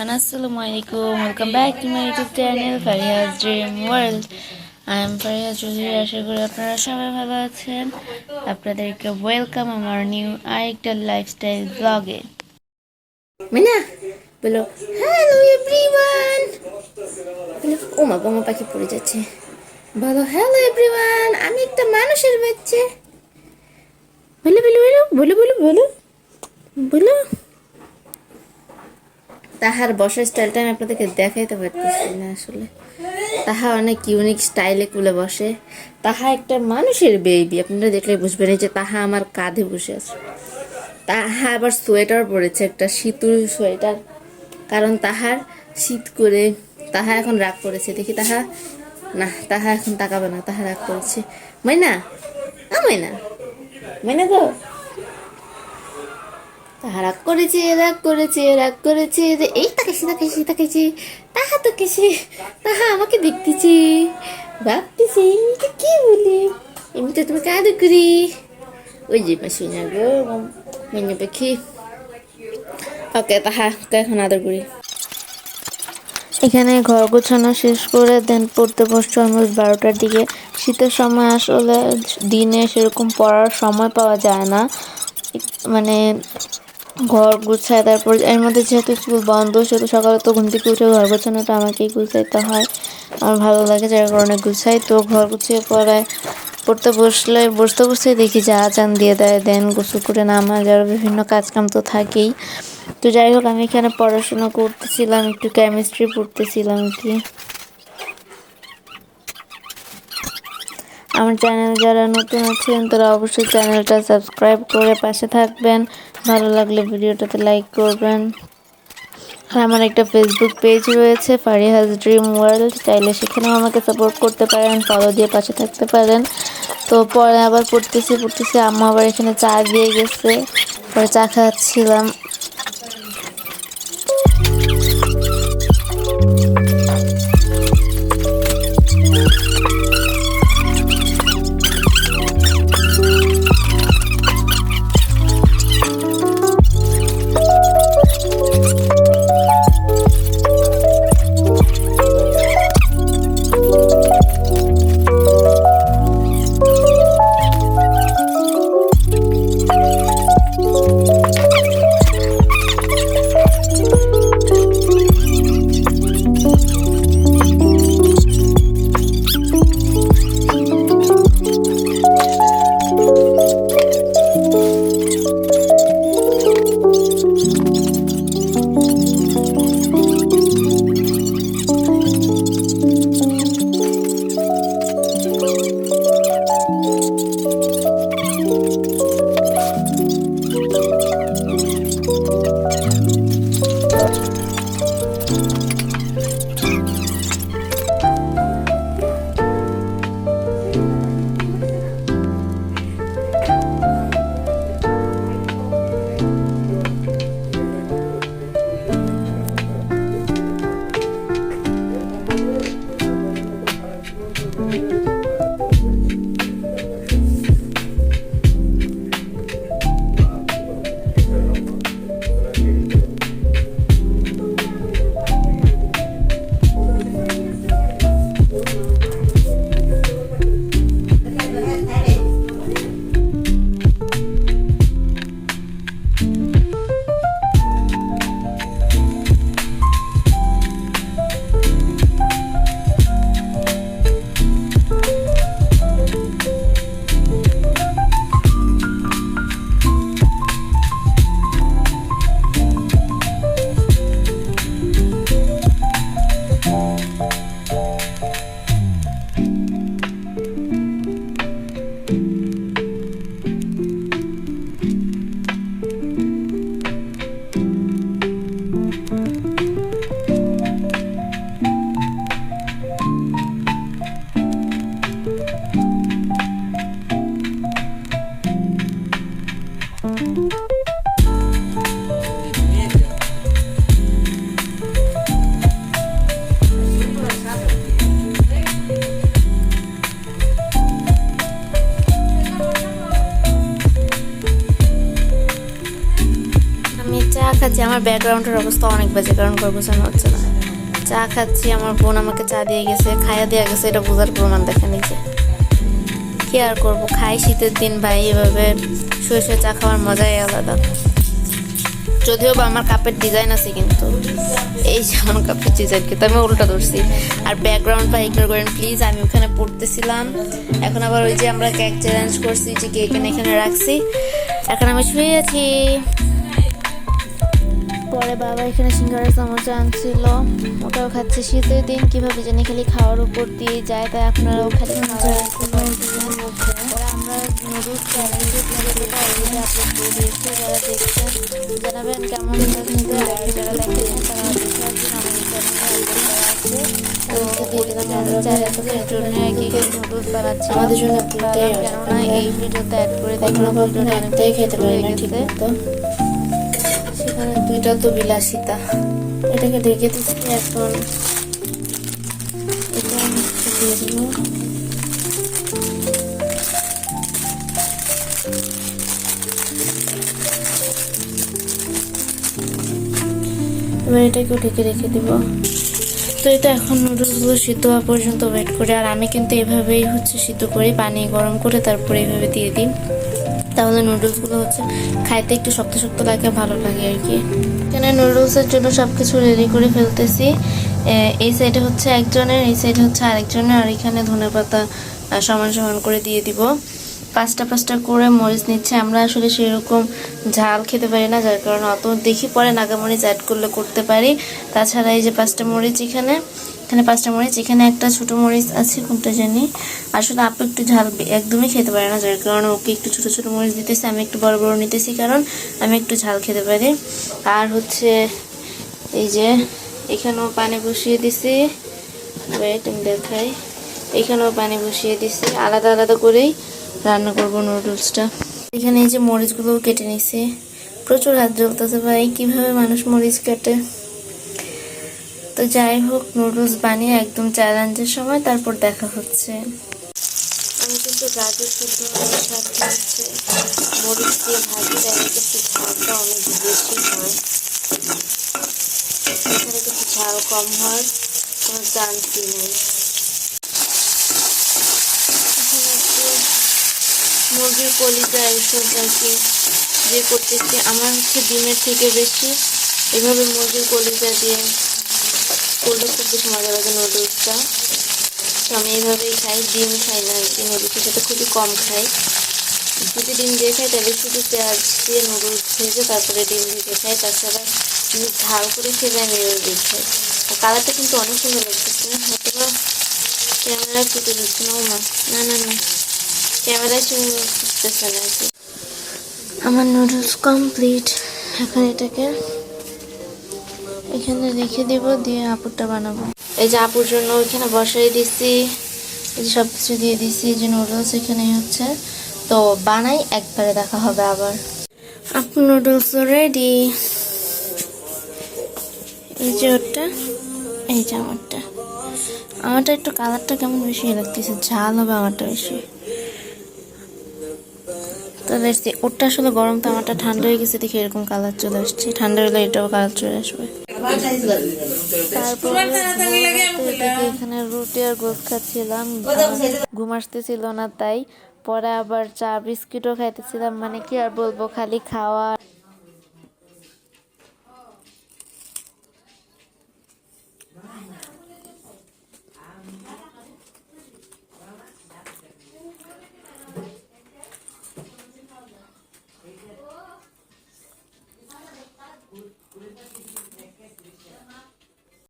আসসালামু আলাইকুম welcome back to my YouTube channel Fariaz dream world I am Fariaz Chowdhury আশা করি আপনারা সবাই ভালো আছেন। আপনাদেরকে ওয়েলকাম আমার নিউ আরেকটা লাইফস্টাইল ব্লগে মিনা, বলো হ্যালো এভরিওয়ান ও মা বোমা পাখি পড়ে যাচ্ছে। বলো হ্যালো এভরিওয়ান আমি একটা মানুষের বাচ্চা। বলো বলো বলো বলো বলো বলো। বলো তাহার বসার স্টাইলটা আমি আপনাদেরকে দেখাইতে পারতেছি না আসলে। তাহা অনেক ইউনিক স্টাইলে কুলে বসে। তাহা একটা মানুষের বেবি আপনারা দেখলে বুঝবেন যে তাহা আমার কাঁধে বসে আছে। তাহা আবার সোয়েটার পরেছে, একটা শীতুর সোয়েটার কারণ তাহার শীত করে তাহা এখন রাগ করেছে। দেখি তাহা, না, তাহা এখন তাকাবে না, তাহা রাগ করেছে। মাইনা আ মাইনা মাইনা তাহা রাগ করেছে রাগ করেছে রাগ করেছে, যে এই তাকাইছি তাকাইছি তাকাইছি তাহা তো কেসে তাহা আমাকে দেখতেছি। ভাবতেছি কি বলি? এমনিতে তুমি কাঁদো করি ওই যে পাশে না গো মেনে পাখি। ওকে, তাহা এখন আদর করি। এখানে ঘর গোছানো শেষ করে দেন পড়তে বসছো অলমোস্ট বারোটার দিকে। শীতের সময় আসলে দিনে সেরকম পড়ার সময় পাওয়া যায় না। মানে ঘর গুছায়, তারপর এর মধ্যে যেহেতু স্কুল বন্ধ, সেহেতু সকালে তো ঘুম থেকে উঠে ঘর গোছানোটা আমাকেই গুছাইতে হয়। আমার ভালো লাগে যার কারণে গুছাই, তো ঘর গুছিয়ে পরে পড়তে বসলে, বসতে বসতে দেখি যে আজান দিয়ে দেয়, দেন গোসল করে নামাজ, আর বিভিন্ন কাজকাম তো থাকেই। তো যাই হোক, আমি এখানে পড়াশোনা করতেছিলাম, একটু কেমিস্ট্রি পড়তেছিলাম কি। আমার চ্যানেল যারা নতুন আছেন, তারা অবশ্যই চ্যানেলটা সাবস্ক্রাইব করে পাশে থাকবেন। ভালো লাগলে ভিডিওটাতে লাইক করবেন। আর আমার একটা ফেসবুক পেজ রয়েছে ফারিহাজ ড্রিম ওয়ার্ল্ড চাইলে সেখানেও আমাকে সাপোর্ট করতে পারেন ফলো দিয়ে পাশে থাকতে পারেন। তো পরে আবার পড়তেছি পড়তেছি, আম্মা আবার এখানে চা দিয়ে গেছে। পরে চা খাচ্ছিলাম। আমার ব্যাকগ্রাউন্ডের অবস্থা অনেক বাজে, কারণ ঘর গোছানো হচ্ছে না। চা খাচ্ছি, আমার বোন আমাকে চা দিয়ে গেছে খাইয়া দিয়ে গেছে, এটা বোঝার প্রমাণ দেখা নিচে কি আর করব, খাই শীতের দিন ভাই, এভাবে শুয়ে শুয়ে চা খাওয়ার মজাই আলাদা। যদিও বা আমার কাপের ডিজাইন আছে কিন্তু, এই যে আমার কাপের ডিজাইন কিন্তু আমি উল্টা ধরছি। আর ব্যাকগ্রাউন্ড বা ইগনোর করেন প্লিজ আমি ওখানে পড়তেছিলাম। এখন আবার ওই যে আমরা কেক চ্যালেঞ্জ করছি, যে কেক এখানে রাখছি। এখন আমি শুয়ে আছি। পরে বাবা এখানে সিঙ্গারা সমোসা আনছিল ওটাও খাচ্ছে। শীতের দিন কীভাবে জানি খালি খাওয়ার উপর দিয়ে যায় তাই আপনারাও খালি জানাবেন কেমন যারা আমাদের তো জন্য এই ভিডিওতে অ্যাড করে দেখলাম ভিডিওটা অনেকটাই খেতে পারি না ঠিক গেছে। দুইটা তো বিলাসিতা। এটাকে ঢেকে দিচ্ছি এখন। এটা দিয়ে দেবো। এবার এটাকেও ঢেকে রেখে দিব। তো এটা এখন নুডলসগুলো সিদ্ধ হওয়া পর্যন্ত ওয়েট করে, আর আমি কিন্তু এভাবেই হচ্ছে সিদ্ধ করি, পানি গরম করে তারপরে এভাবে দিয়ে দিই। তাহলে নুডলসগুলো হচ্ছে খাইতে একটু শক্ত শক্ত লাগে, ভালো লাগে আর কি। এখানে নুডলসের জন্য সব কিছু রেডি করে ফেলতেছি। এই সাইডে হচ্ছে একজনের, এই সাইডে হচ্ছে আরেকজনের, আর এখানে ধনে পাতা সমান সমান করে দিয়ে দিব। পাঁচটা পাঁচটা করে মরিচ নিচ্ছে। আমরা আসলে সেরকম ঝাল খেতে পারি না, যার কারণে অত দেখি পরে নাগামরিচ অ্যাড করলে করতে পারি। তাছাড়া এই যে পাঁচটা মরিচ এখানে এখানে পাঁচটা মরিচ, এখানে একটা ছোটো মরিচ আছে, কোনটা জানি। আসলে আপু একটু ঝাল একদমই খেতে পারে না যার কারণে ওকে একটু ছোটো ছোটো মরিচ দিতেছি, আমি একটু বড় বড় নিতেছি কারণ আমি একটু ঝাল খেতে পারি। আর হচ্ছে এই যে এখানেও পানি বসিয়ে দিছি। ওয়েট আমি দেখাই। এখানেও পানি বসিয়ে দিছি, আলাদা আলাদা করেই রান্না করব নুডলসটা এখানে এই যে মরিচগুলো কেটে নিছি। প্রচুর হাত জ্বলতেছে ভাই, কীভাবে মানুষ মরিচ কাটে? তো যাই হোক নুডলস বানিয়ে একদম চ্যালেঞ্জের সময় তারপর দেখা হচ্ছে। আমি কিন্তু দিয়ে অনেক বেশি হয়। এখানে কম নেই। এখন মুরগির কলিজা এইসব আর কি দিয়ে করতেছি, আমার হচ্ছে ডিমের থেকে বেশি। এভাবে মুরগির কলিজা দিয়ে করলে খুব বেশি মজা লাগে নুডলসটা তো আমি এইভাবেই খাই, ডিম খাই না, আর কি নুডলসের সাথে খুবই কম খাই। যদি ডিম দিয়ে খাই, তাহলে শুধু পেঁয়াজ দিয়ে নুডলস ভেজে তারপরে ডিম ভেজে খাই তাছাড়া আমি ঝাল করে খেলে আমি এভাবেই খাই। আর কালারটা কিন্তু অনেক সুন্দর লাগতেছে। হয়তো বা ক্যামেরা ফুটে যাচ্ছে না মা না না না। ক্যামেরায় সুন্দর ফুটতেছে না আর কি। আমার নুডলস কমপ্লিট এখন এটাকে এখানে রেখে দিব, দিয়ে আপুরটা বানাবো। এই যে আপুর জন্য ওইখানে বসাই দিছি, এই সব কিছু দিয়ে দিছি, এই যে নুডলস এখানে হচ্ছে। তো বানাই, একবারে দেখা হবে আবার। আপু নুডলস রেডি এই যে ওরটা, এই যে আমারটা। আমারটা একটু কালারটা কেমন বেশি লাগতেছে? ঝাল হবে আমারটা বেশি। তো দেখছি ওরটা আসলে গরম, তো আমারটা ঠান্ডা হয়ে গেছে, দেখে এরকম কালার চলে আসছে। ঠান্ডা হলে এটাও কালার চলে আসবে। তারপর এখানে রুটি আর গোস খাচ্ছিলাম। ঘুম আসতেছিল না, তাই পরে আবার চা, বিস্কিটও খাইতেছিলাম। মানে কি আর বলব, খালি খাওয়া।